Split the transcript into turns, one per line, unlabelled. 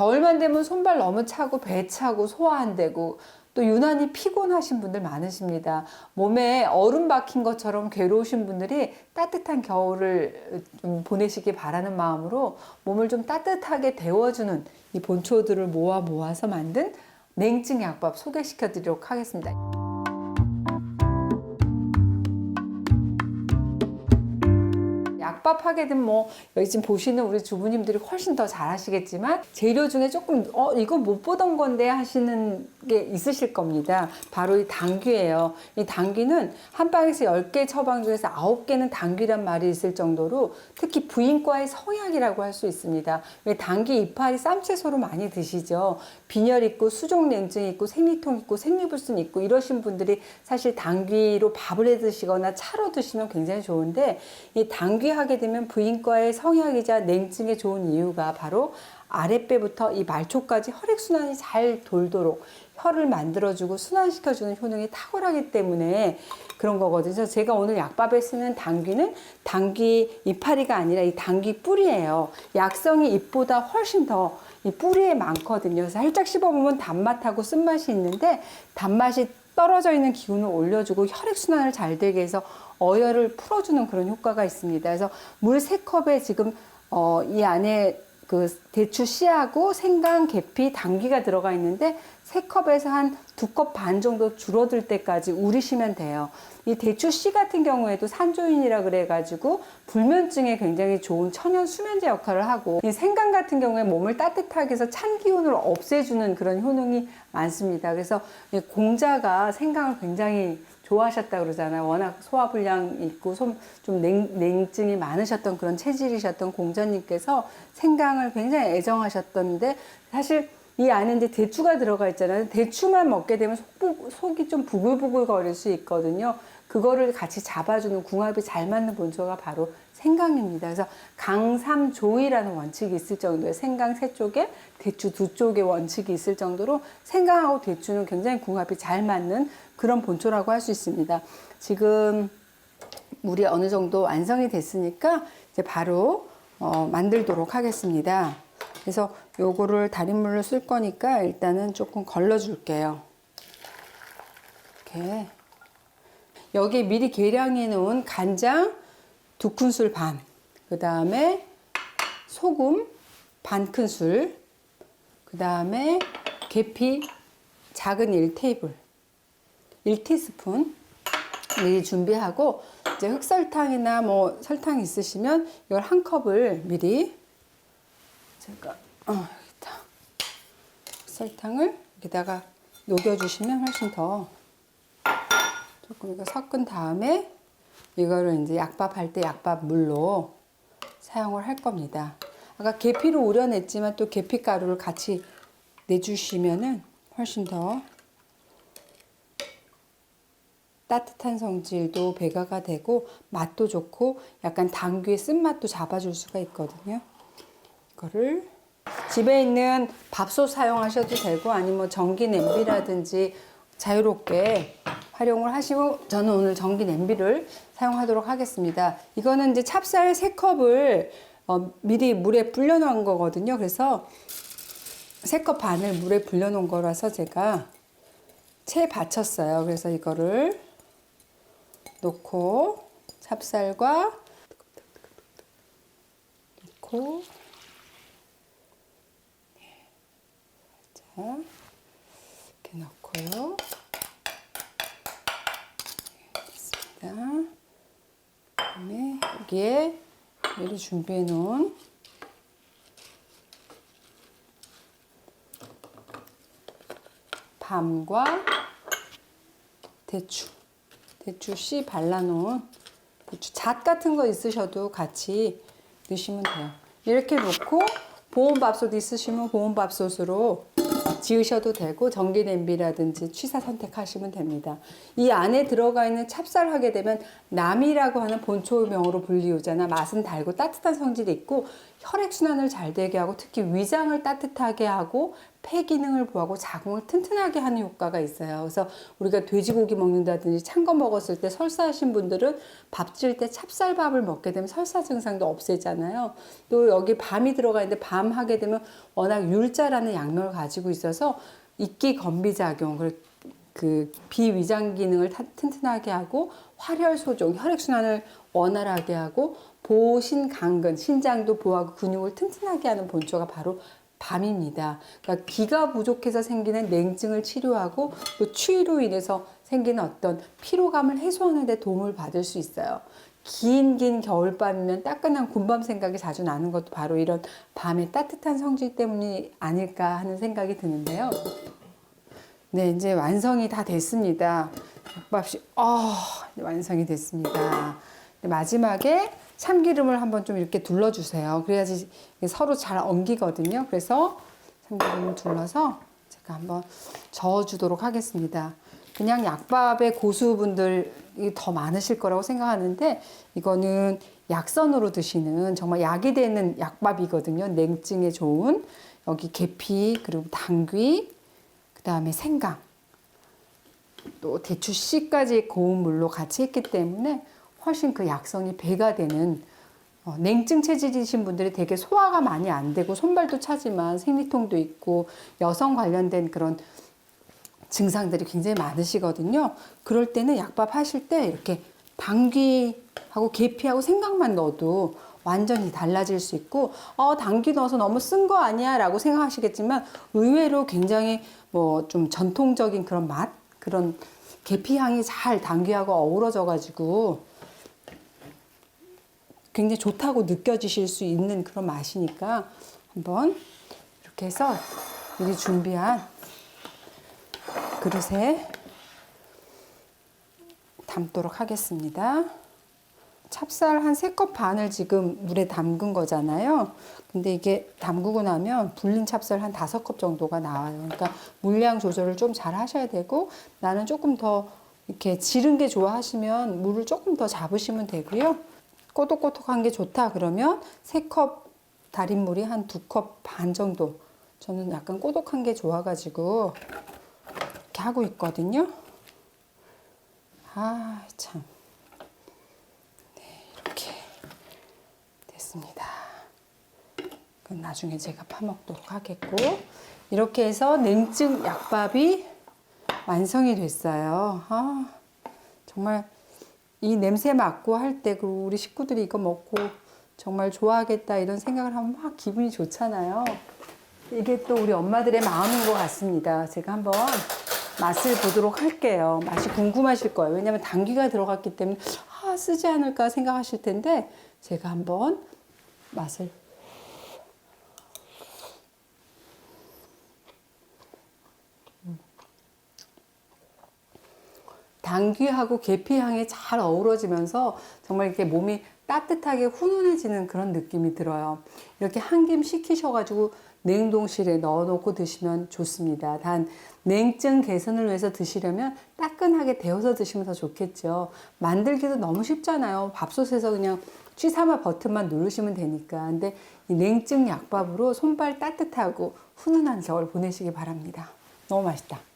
겨울만 되면 손발 너무 차고 배 차고 소화 안 되고 또 유난히 피곤하신 분들 많으십니다. 몸에 얼음 박힌 것처럼 괴로우신 분들이 따뜻한 겨울을 좀 보내시기 바라는 마음으로 몸을 좀 따뜻하게 데워주는 이 본초들을 모아 모아서 만든 냉증 약밥 소개시켜 드리도록 하겠습니다. 약밥 하게 되면 뭐 여기 지금 보시는 우리 주부님들이 훨씬 더 잘하시겠지만 재료 중에 조금 어 이거 못 보던 건데 하시는 게 있으실 겁니다. 바로 이 당귀예요. 이 당귀는 한 방에서 10개 처방 중에서 9개는 당귀란 말이 있을 정도로 특히 부인과의 성약이라고 할 수 있습니다. 왜 당귀 이파리 쌈채소로 많이 드시죠. 빈혈 있고 수족 냉증 있고 생리통 있고 생리불순 있고 이러신 분들이 사실 당귀로 밥을 해 드시거나 차로 드시면 굉장히 좋은데 이 당귀 하게 되면 부인과의 성약이자 냉증에 좋은 이유가 바로 아랫배부터 이 말초까지 혈액순환이 잘 돌도록 혈을 만들어주고 순환시켜주는 효능이 탁월하기 때문에 그런 거거든요. 제가 오늘 약밥에 쓰는 당귀는 당귀 이파리가 아니라 이 당귀 뿌리예요. 약성이 잎보다 훨씬 더 이 뿌리에 많거든요. 그래서 살짝 씹어보면 단맛하고 쓴맛이 있는데 단맛이 떨어져 있는 기운을 올려주고 혈액순환을 잘 되게 해서 어혈을 풀어주는 그런 효과가 있습니다. 그래서 물 세 컵에 지금 어, 이 안에 그 대추 씨하고 생강, 계피, 당귀가 들어가 있는데 세 컵에서 한두컵반 정도 줄어들 때까지 우리시면 돼요. 이 대추 씨 같은 경우에도 산조인이라 그래가지고 불면증에 굉장히 좋은 천연 수면제 역할을 하고 이 생강 같은 경우에 몸을 따뜻하게 해서 찬 기운을 없애주는 그런 효능이 많습니다. 그래서 이 공자가 생강을 굉장히 좋아하셨다 그러잖아요. 워낙 소화불량 있고 좀 냉, 냉증이 많으셨던 그런 체질이셨던 공자님께서 생강을 굉장히 애정하셨던데 사실 이 안에 이제 대추가 들어가 있잖아요. 대추만 먹게 되면 속, 속이 좀 부글부글 거릴 수 있거든요. 그거를 같이 잡아주는 궁합이 잘 맞는 본초가 바로 생강입니다. 그래서 강삼조이라는 원칙이 있을 정도의 생강 세 쪽에 대추 두 쪽의 원칙이 있을 정도로 생강하고 대추는 굉장히 궁합이 잘 맞는 그런 본초라고 할 수 있습니다. 지금 물이 어느 정도 완성이 됐으니까 이제 바로 어, 만들도록 하겠습니다. 그래서 요거를 달인물로 쓸 거니까 일단은 조금 걸러 줄게요. 이렇게. 여기에 미리 계량해 놓은 간장 두 큰술 반, 그 다음에 소금 반 큰술, 그 다음에 계피 작은 1테이블, 1티스푼 미리 준비하고 이제 흑설탕이나 뭐 설탕 있으시면 이걸 한 컵을 미리 제가 어, 여기다 설탕을 여기다가 녹여주시면 훨씬 더 조금 이거 섞은 다음에 이거를 이제 약밥 할 때 약밥 물로 사용을 할 겁니다. 아까 계피로 우려냈지만 또 계피 가루를 같이 내주시면은 훨씬 더 따뜻한 성질도 배가가 되고 맛도 좋고 약간 당귀의 쓴맛도 잡아줄 수가 있거든요. 이거를 집에 있는 밥솥 사용하셔도 되고 아니면 뭐 전기 냄비라든지 자유롭게 활용을 하시고 저는 오늘 전기 냄비를 사용하도록 하겠습니다. 이거는 이제 찹쌀 3컵을 어, 미리 물에 불려 놓은 거거든요. 그래서 3컵 반을 물에 불려 놓은 거라서 제가 채 받쳤어요. 그래서 이거를 놓고 찹쌀과 넣고 자 이렇게 넣고요. 됐습니다. 그다음에 여기에 미리 준비해 놓은 밤과 대추, 대추 씨 발라놓은 대추 잣 같은 거 있으셔도 같이 넣으시면 돼요. 이렇게 놓고 보온밥솥 있으시면 보온밥솥으로 지으셔도 되고 전기 냄비라든지 취사 선택하시면 됩니다. 이 안에 들어가 있는 찹쌀 하게 되면 남이라고 하는 본초명으로 불리우잖아. 맛은 달고 따뜻한 성질이 있고 혈액순환을 잘 되게 하고 특히 위장을 따뜻하게 하고 폐 기능을 보호하고 자궁을 튼튼하게 하는 효과가 있어요. 그래서 우리가 돼지고기 먹는다든지 찬 거 먹었을 때 설사하신 분들은 밥 지을 때 찹쌀밥을 먹게 되면 설사 증상도 없애잖아요. 또 여기 밤이 들어가 있는데 밤 하게 되면 워낙 율자라는 약물을 가지고 있어서 이끼 건비 작용, 그리고 그 비위장 기능을 타- 튼튼하게 하고 활혈 소종, 혈액 순환을 원활하게 하고 보신 강근, 신장도 보호하고 근육을 튼튼하게 하는 본초가 바로 밤입니다. 그러니까 기가 부족해서 생기는 냉증을 치료하고 또 추위로 인해서 생기는 어떤 피로감을 해소하는 데 도움을 받을 수 있어요. 긴긴 겨울밤이면 따끈한 군밤 생각이 자주 나는 것도 바로 이런 밤의 따뜻한 성질 때문이 아닐까 하는 생각이 드는데요. 네, 이제 완성이 다 됐습니다. 국밥이 아, 네, 완성이 됐습니다. 네, 마지막에 참기름을 한번 좀 이렇게 둘러주세요. 그래야지 서로 잘 엉기거든요. 그래서 참기름을 둘러서 제가 한번 저어주도록 하겠습니다. 그냥 약밥의 고수분들이 더 많으실 거라고 생각하는데 이거는 약선으로 드시는 정말 약이 되는 약밥이거든요. 냉증에 좋은 여기 계피 그리고 당귀 그 다음에 생강 또 대추 씨까지 고운 물로 같이 했기 때문에 훨씬 그 약성이 배가 되는 어, 냉증 체질이신 분들이 되게 소화가 많이 안 되고 손발도 차지만 생리통도 있고 여성 관련된 그런 증상들이 굉장히 많으시거든요. 그럴 때는 약밥 하실 때 이렇게 당귀하고 계피하고 생강만 넣어도 완전히 달라질 수 있고 어 당귀 넣어서 너무 쓴 거 아니야 라고 생각하시겠지만 의외로 굉장히 뭐 좀 전통적인 그런 맛 그런 계피 향이 잘 당귀하고 어우러져 가지고 굉장히 좋다고 느껴지실 수 있는 그런 맛이니까 한번 이렇게 해서 미리 준비한 그릇에 담도록 하겠습니다. 찹쌀 한세컵 반을 지금 물에 담근 거잖아요. 근데 이게 담그고 나면 불린 찹쌀 한 다섯 컵 정도가 나와요. 그러니까 물량 조절을 좀 잘 하셔야 되고 나는 조금 더 이렇게 지른 게 좋아하시면 물을 조금 더 잡으시면 되고요. 꼬독꼬독한 게 좋다 그러면 세컵 달인 물이 한두컵반 정도. 저는 약간 꼬독한 게 좋아가지고 이렇게 하고 있거든요. 아, 참. 네, 이렇게 됐습니다. 그건 나중에 제가 파먹도록 하겠고. 이렇게 해서 냉증 약밥이 완성이 됐어요. 아, 정말 이 냄새 맡고 할 때, 그리고 우리 식구들이 이거 먹고 정말 좋아하겠다 이런 생각을 하면 막 기분이 좋잖아요. 이게 또 우리 엄마들의 마음인 것 같습니다. 제가 한번 맛을 보도록 할게요. 맛이 궁금하실 거예요. 왜냐하면 당귀가 들어갔기 때문에 아, 쓰지 않을까 생각하실 텐데 제가 한번 맛을 당귀하고 계피 향이 잘 어우러지면서 정말 이렇게 몸이 따뜻하게 훈훈해지는 그런 느낌이 들어요. 이렇게 한 김 식히셔가지고 냉동실에 넣어놓고 드시면 좋습니다. 단 냉증 개선을 위해서 드시려면 따끈하게 데워서 드시면 더 좋겠죠. 만들기도 너무 쉽잖아요. 밥솥에서 그냥 쥐삼아 버튼만 누르시면 되니까. 근데 이 냉증 약밥으로 손발 따뜻하고 훈훈한 겨울 보내시기 바랍니다. 너무 맛있다.